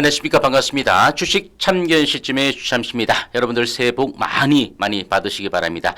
안녕하십니까 반갑습니다. 주식 참견 시점의 주참입니다. 여러분들 새해 복 많이 많이 받으시기 바랍니다.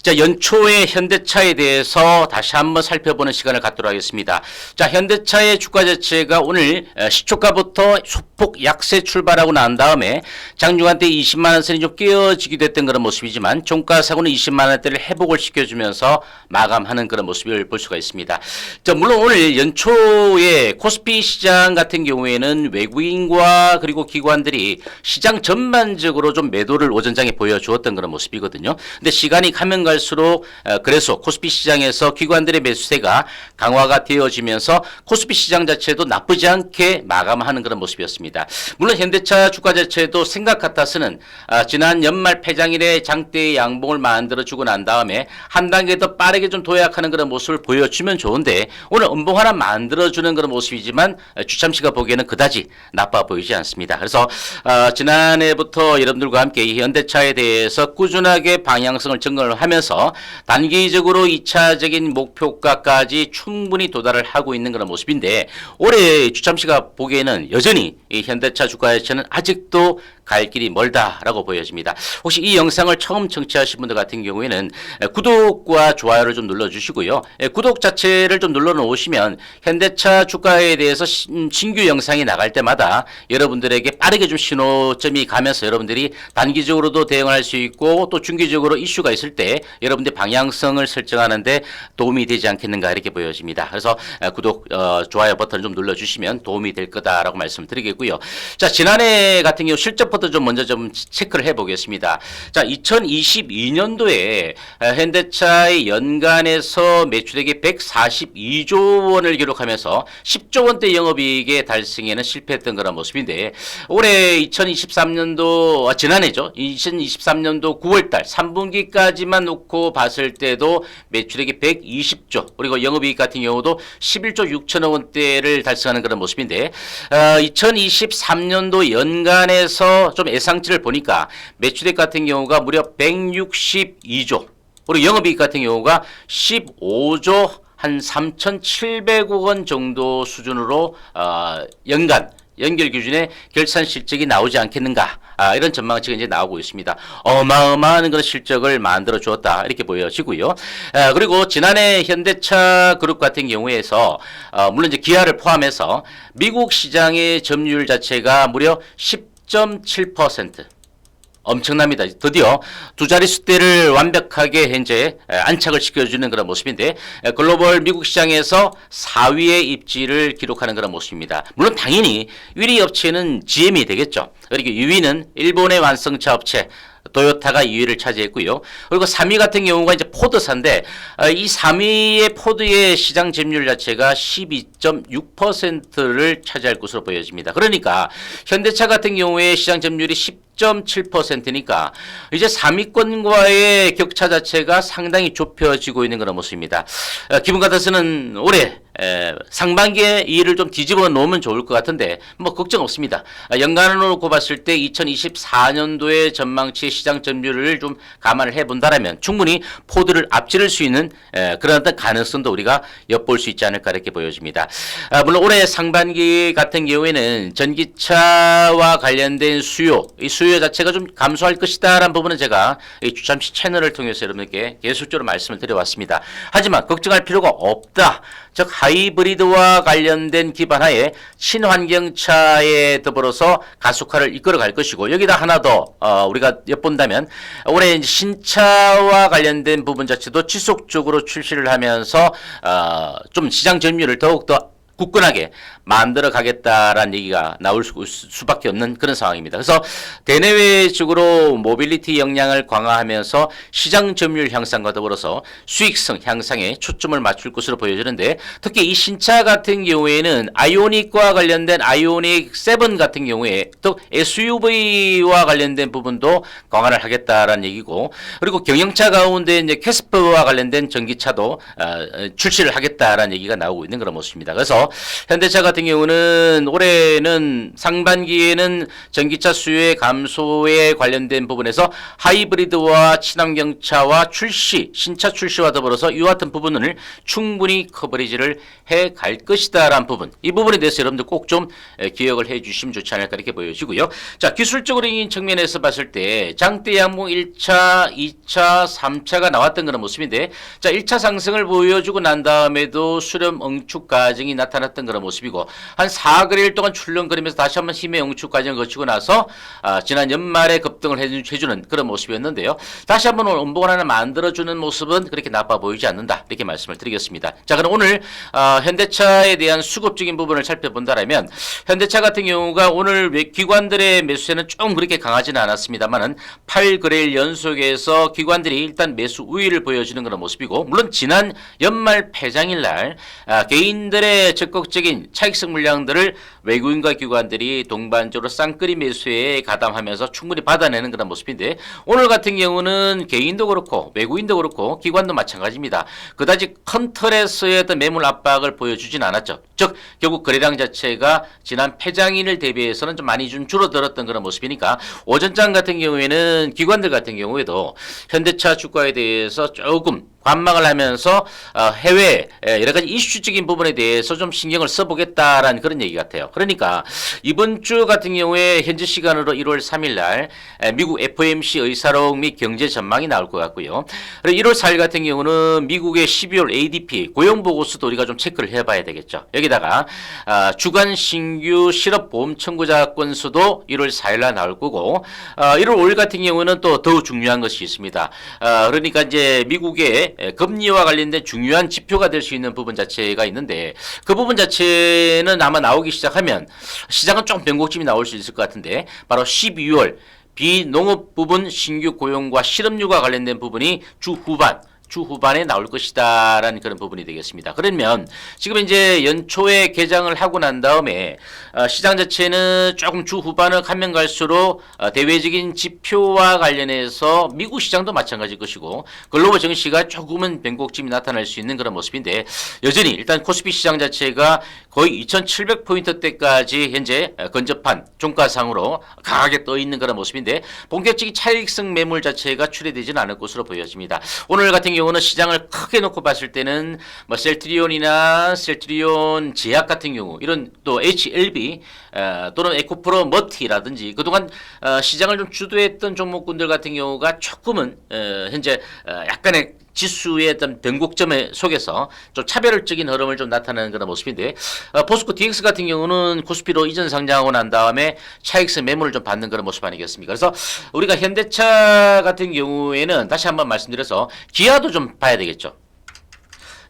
자 연초에 현대차에 대해서 다시 한번 살펴보는 시간을 갖도록 하겠습니다. 자 현대차의 주가 자체가 오늘 어, 시초가부터 소폭 약세 출발하고 난 다음에 장중한 때 20만 원선이 좀 깨어지기도 했던 그런 모습이지만 종가사고는 20만 원대를 회복을 시켜주면서 마감하는 그런 모습을 볼 수가 있습니다. 자 물론 오늘 연초에 코스피 시장 같은 경우에는 외국인과 그리고 기관들이 시장 전반적으로 좀 매도를 오전장에 보여주었던 그런 모습이거든요. 근데 시간이 가면 갈수록 어, 그래서 코스피 시장에서 기관들의 매수세가 강화가 되어지면서 코스피 시장 자체도 나쁘지 않게 마감하는 그런 모습이었습니다. 물론 현대차 주가 자체도 생각 같아서는 아, 지난 연말 폐장일에 장대의 양봉을 만들어주고 난 다음에 한 단계 더 빠르게 좀 도약하는 그런 모습을 보여주면 좋은데 오늘 음봉 하나 만들어주는 그런 모습이지만 어, 주참씨가 보기에는 그다지 나빠 보이지 않습니다. 그래서 어, 지난해부터 여러분들과 함께 이 현대차에 대해서 꾸준하게 방향성을 증거를 하면서 단기적으로 2차적인 목표가까지 충분히 도달을 하고 있는 그런 모습인데 올해 주참씨가 보기에는 여전히 이 현대차 주가 자체는 아직도 갈 길이 멀다라고 보여집니다. 혹시 이 영상을 처음 청취하신 분들 같은 경우에는 에, 구독과 좋아요를 좀 눌러주시고요. 에, 구독 자체를 좀 눌러놓으시면 현대차 주가에 대해서 시- 음, 신규 영상이 나갈 때마다 여러분들에게 빠르게 좀 신호점이 가면서 여러분들이 단기적으로도 대응할 수 있고 또 중기적으로 이슈가 있을 때 여러분들 방향성을 설정하는데 도움이 되지 않겠는가 이렇게 보여집니다. 그래서 에, 구독, 어, 좋아요 버튼을 좀 눌러주시면 도움이 될 거다라고 말씀드리겠고요. 자 지난해 같은 경우 실적부터 좀 먼저 좀 체크를 해 보겠습니다. 자 2022년도에 현대차의 연간에서 매출액이 142조 원을 기록하면서 10조 원대 영업이익의 달성에는 실패했던 그런 모습인데 올해 2023년도 아, 지난해죠. 2023년도 9월 달 3분기까지만 놓고 봤을 때도 매출액이 120조 그리고 영업이익 같은 경우도 11조 6천억 원대를 달성하는 그런 모습인데 어, 2023년도 연간에서 좀 예상치를 보니까 매출액 같은 경우가 무려 162조 그리고 영업이익 같은 경우가 15조 한 3,700억 원 정도 수준으로 어, 연간 연결 기준의 결산 실적이 나오지 않겠는가 아, 이런 전망치가 이제 나오고 있습니다. 어마어마한 그런 실적을 만들어 주었다 이렇게 보여지고요. 아, 그리고 지난해 현대차 그룹 같은 경우에서 어, 물론 이제 기아를 포함해서 미국 시장의 점유율 자체가 무려 10.7% 엄청납니다. 드디어 두 자릿수대를 완벽하게 현재 에, 안착을 시켜주는 그런 모습인데 에, 글로벌 미국 시장에서 4위의 입지를 기록하는 그런 모습입니다. 물론 당연히 1위 업체는 GM이 되겠죠. 그리고 2위는 일본의 완성차 업체 도요타가 2위를 차지했고요. 그리고 3위 같은 경우가 이제 포드사인데 어, 이 3위의 포드의 시장 점유율 자체가 12.6%를 차지할 것으로 보여집니다. 그러니까 현대차 같은 경우에 시장 점유율이 10.7%니까 이제 3위권과의 격차 자체가 상당히 좁혀지고 있는 그런 모습입니다. 어, 기분 같아서는 올해 에, 상반기에 이 일을 좀 뒤집어 놓으면 좋을 것 같은데 뭐 걱정 없습니다. 아, 연간으로 놓고 봤을 때 2024년도의 전망치 시장 점유율을 좀 감안을 해본다라면 충분히 포드를 앞지를 수 있는 에, 그런 어떤 가능성도 우리가 엿볼 수 있지 않을까 이렇게 보여집니다. 아, 물론 올해 상반기 같은 경우에는 전기차와 관련된 수요, 이 수요 자체가 좀 감소할 것이다 라는 부분은 제가 이 주참시 채널을 통해서 여러분께 계속적으로 말씀을 드려왔습니다. 하지만 걱정할 필요가 없다. 즉 하이브리드와 관련된 기반하에 친환경차에 더불어서 가속화를 이끌어 갈 것이고 여기다 하나 더 어, 우리가 엿본다면 올해 신차와 관련된 부분 자체도 지속적으로 출시를 하면서 어, 좀 시장 점유율을 더욱더 굳건하게 만들어 가겠다라는 얘기가 나올 수, 수밖에 없는 그런 상황입니다. 그래서 대내외적으로 모빌리티 역량을 강화하면서 시장 점유율 향상과 더불어서 수익성 향상에 초점을 맞출 것으로 보여지는데 특히 이 신차 같은 경우에는 아이오닉과 관련된 아이오닉 7 같은 경우에 또 SUV와 관련된 부분도 강화를 하겠다라는 얘기고 그리고 경영차 가운데 이제 캐스퍼와 관련된 전기차도 어, 어, 출시를 하겠다라는 얘기가 나오고 있는 그런 모습입니다. 그래서 현대차 같은 경우는 올해는 상반기에는 전기차 수요의 감소에 관련된 부분에서 하이브리드와 친환경차와 출시, 신차 출시와 더불어서 이와 같은 부분을 충분히 커버리지를 해 갈 것이다라는 부분. 이 부분에 대해서 여러분들 꼭 좀 기억을 해 주시면 좋지 않을까 이렇게 보여지고요. 자, 기술적인 측면에서 봤을 때 장대 양봉 1차, 2차, 3차가 나왔던 그런 모습인데 자, 1차 상승을 보여주고 난 다음에도 수렴 응축 과정이 나타 났던 그런 모습이고 한 4거래일 동안 출렁거리면서 다시 한번 힘의 응축 과정을 거치고 나서 아, 지난 연말에 급등을 해주- 해주는 그런 모습이었는데요. 다시 한번 오늘 음봉을 하나 만들어주는 모습은 그렇게 나빠 보이지 않는다. 이렇게 말씀을 드리겠습니다. 자, 그럼 오늘 아, 현대차에 대한 수급적인 부분을 살펴본다라면 현대차 같은 경우가 오늘 외- 기관들의 매수세는 좀 그렇게 강하지는 않았습니다만은 8거래일 연속에서 기관들이 일단 매수 우위를 보여주는 그런 모습이고 물론 지난 연말 폐장일 날 아, 개인들의 적극적인 차익성 물량들을 외국인과 기관들이 동반적으로 쌍끌이 매수에 가담하면서 충분히 받아내는 그런 모습인데 오늘 같은 경우는 개인도 그렇고 외국인도 그렇고 기관도 마찬가지입니다. 그다지 큰 틀에서의 어떤 매물 압박을 보여주진 않았죠. 즉 결국 거래량 자체가 지난 폐장일을 대비해서는 좀 많이 좀 줄어들었던 그런 모습이니까 오전장 같은 경우에는 기관들 같은 경우에도 현대차 주가에 대해서 조금 관망을 하면서 어, 해외 에, 여러 가지 이슈적인 부분에 대해서 좀 신경을 써보겠다라는 그런 얘기 같아요. 그러니까 이번 주 같은 경우에 현지 시간으로 1월 3일 날 에, 미국 FOMC 의사록 및 경제 전망이 나올 것 같고요. 그리고 1월 4일 같은 경우는 미국의 12월 ADP 고용 보고서도 우리가 좀 체크를 해봐야 되겠죠. 여기다가 아, 주간 신규 실업 보험 청구자 건수도 1월 4일 날 나올 거고 아, 1월 5일 같은 경우는 또더 중요한 것이 있습니다. 아, 그러니까 이제 미국의 에, 금리와 관련된 중요한 지표가 될 수 있는 부분 자체가 있는데 그 부분 자체는 아마 나오기 시작하면 시장은 좀 변곡점이 나올 수 있을 것 같은데 바로 12월 비농업 부분 신규 고용과 실업률과 관련된 부분이 주 후반 주 후반에 나올 것이다라는 그런 부분이 되겠습니다. 그러면 지금 이제 연초에 개장을 하고 난 다음에 어, 시장 자체는 조금 주 후반을 가면 갈수록 어, 대외적인 지표와 관련해서 미국 시장도 마찬가지일 것이고 글로벌 증시가 조금은 변곡점이 나타날 수 있는 그런 모습인데 여전히 일단 코스피 시장 자체가 거의 2,700포인트대까지 현재 어, 근접한 종가상으로 강하게 떠 있는 그런 모습인데 본격적인 차익성 매물 자체가 출해되지는 않을 것으로 보여집니다. 오늘 같은 경우 는 시장을 크게 놓고 봤을 때는 뭐 셀트리온이나 셀트리온 제약 같은 경우 이런 또 HLB 어, 또는 에코프로 머티라든지 그동안 어, 시장을 좀 주도했던 종목군들 같은 경우가 조금은 어, 현재 어, 약간의 지수의 어떤 변곡점에 속에서 좀 차별적인 흐름을 좀 나타내는 그런 모습인데 어, 포스코 DX 같은 경우는 코스피로 이전 상장하고 난 다음에 차익세 매물을 좀 받는 그런 모습 아니겠습니까? 그래서 우리가 현대차 같은 경우에는 다시 한번 말씀드려서 기아도 좀 봐야 되겠죠.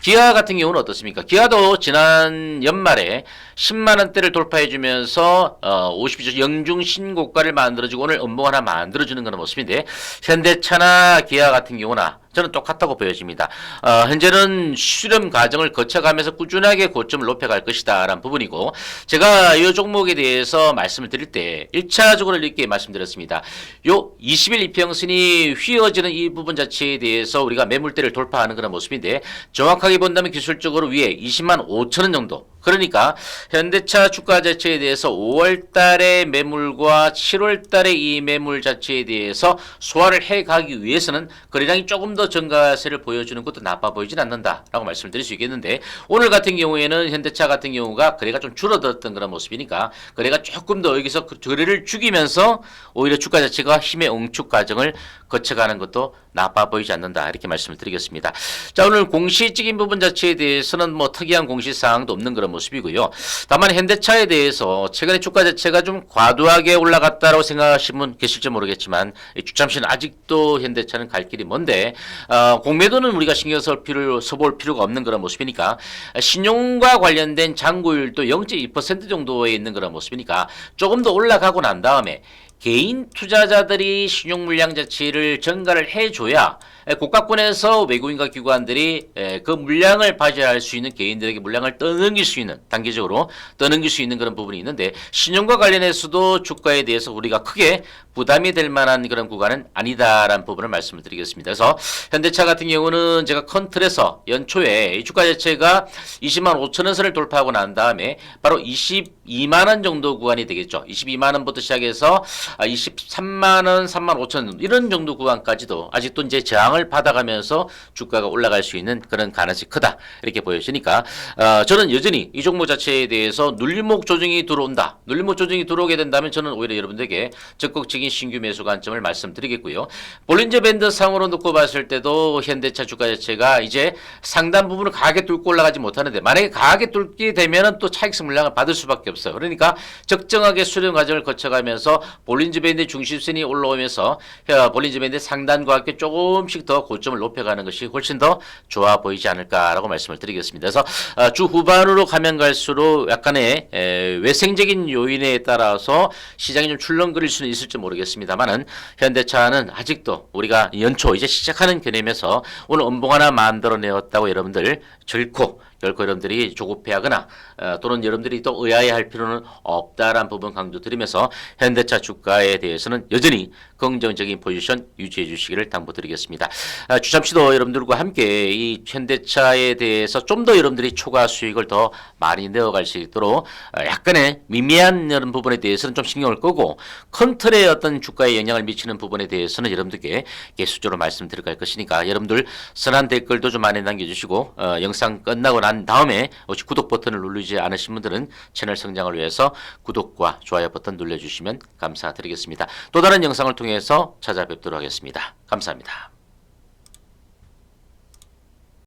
기아 같은 경우는 어떻습니까? 기아도 지난 연말에 10만 원대를 돌파해 주면서 어 52주 영중 신고가를 만들어 주고 오늘 음봉 하나 만들어 주는 그런 모습인데 현대차나 기아 같은 경우나 저는 똑같다고 보여집니다. 어, 현재는 수렴 과정을 거쳐가면서 꾸준하게 고점을 높여갈 것이다 라는 부분이고 제가 이 종목에 대해서 말씀을 드릴 때 1차적으로 이렇게 말씀드렸습니다. 요 20일 이평선이 휘어지는 이 부분 자체에 대해서 우리가 매물대를 돌파하는 그런 모습인데 정확하게 본다면 기술적으로 위에 20만 5천 원 정도 그러니까 현대차 주가 자체에 대해서 5월 달의 매물과 7월 달의 이 매물 자체에 대해서 소화를 해 가기 위해서는 거래량이 조금 더 증가세를 보여주는 것도 나빠 보이진 않는다라고 말씀을 드릴 수 있겠는데 오늘 같은 경우에는 현대차 같은 경우가 거래가 좀 줄어들었던 그런 모습이니까 거래가 조금 더 여기서 그 거래를 죽이면서 오히려 주가 자체가 힘의 응축 과정을 거쳐가는 것도 나빠 보이지 않는다 이렇게 말씀을 드리겠습니다. 자 오늘 공시적인 부분 자체에 대해서는 뭐 특이한 공시 사항도 없는 그런 모습이고요. 다만 현대차에 대해서 최근에 주가 자체가 좀 과도하게 올라갔다라고 생각하시는 분 계실지 모르겠지만 이 주참시는 아직도 현대차는 갈 길이 먼데 어, 공매도는 우리가 신경 쓸 필요 써볼 필요가 없는 그런 모습이니까 신용과 관련된 잔고율도 0.2% 정도에 있는 그런 모습이니까 조금 더 올라가고 난 다음에 개인 투자자들이 신용 물량 자체를 증가를 해줘야 에, 국가권에서 외국인과 기관들이 에, 그 물량을 발휘할 수 있는 개인들에게 물량을 떠넘길 수 있는 단계적으로 떠넘길 수 있는 그런 부분이 있는데 신용과 관련해서도 주가에 대해서 우리가 크게 부담이 될 만한 그런 구간은 아니다라는 부분을 말씀을 드리겠습니다. 그래서 현대차 같은 경우는 제가 컨트에서 연초에 이 주가 자체가 20만 5천 원 선을 돌파하고 난 다음에 바로 22만 원 정도 구간이 되겠죠. 22만 원부터 시작해서 아, 23만 원, 3만 5천 원 이런 정도 구간까지도 아직도 이제 저항을 받아가면서 주가가 올라갈 수 있는 그런 가능성이 크다 이렇게 보여지니까 어, 저는 여전히 이 종목 자체에 대해서 눌림목 조정이 들어온다. 눌림목 조정이 들어오게 된다면 저는 오히려 여러분들에게 적극적인 신규 매수 관점을 말씀드리겠고요. 볼린저 밴드 상으로 놓고 봤을 때도 현대차 주가 자체가 이제 상단 부분을 강하게 뚫고 올라가지 못하는데 만약에 강하게 뚫게 되면은 또 차익성 물량을 받을 수밖에 없어요. 그러니까 적정하게 수렴 과정을 거쳐가면서 볼린저 밴드 중심선이 올라오면서 어, 볼린저 밴드 상단과 함께 조금씩 더 고점을 높여가는 것이 훨씬 더 좋아 보이지 않을까라고 말씀을 드리겠습니다. 그래서 어, 주 후반으로 가면 갈수록 약간의 에, 외생적인 요인에 따라서 시장이 좀 출렁거릴 수는 있을지 모르겠습니다 만은 현대차는 아직도 우리가 연초 이제 시작하는 개념에서 오늘 음봉 하나 만들어내었다고 여러분들 결코 결코 여러분들이 조급해하거나 어, 또는 여러분들이 또 의아해할 필요는 없다라는 부분 강조드리면서 현대차 주가에 대해서는 여전히 긍정적인 포지션 유지해 주시기를 당부드리겠습니다. 아, 주잠시도 여러분들과 함께 이 현대차에 대해서 좀 더 여러분들이 초과 수익을 더 많이 내어갈 수 있도록 어, 약간의 미미한 이런 부분에 대해서는 좀 신경을 끄고 큰 틀의 어떤 주가에 영향을 미치는 부분에 대해서는 여러분들께 개수적으로 말씀드릴 갈 것이니까 여러분들 선한 댓글도 좀 많이 남겨주시고 어, 영상 끝나고 난 다음에 혹시 구독 버튼을 누르지 않으신 분들은 채널 성장을 위해서 구독과 좋아요 버튼 눌러주시면 감사드리겠습니다. 또 다른 영상을 통해서 찾아뵙도록 하겠습니다. 감사합니다.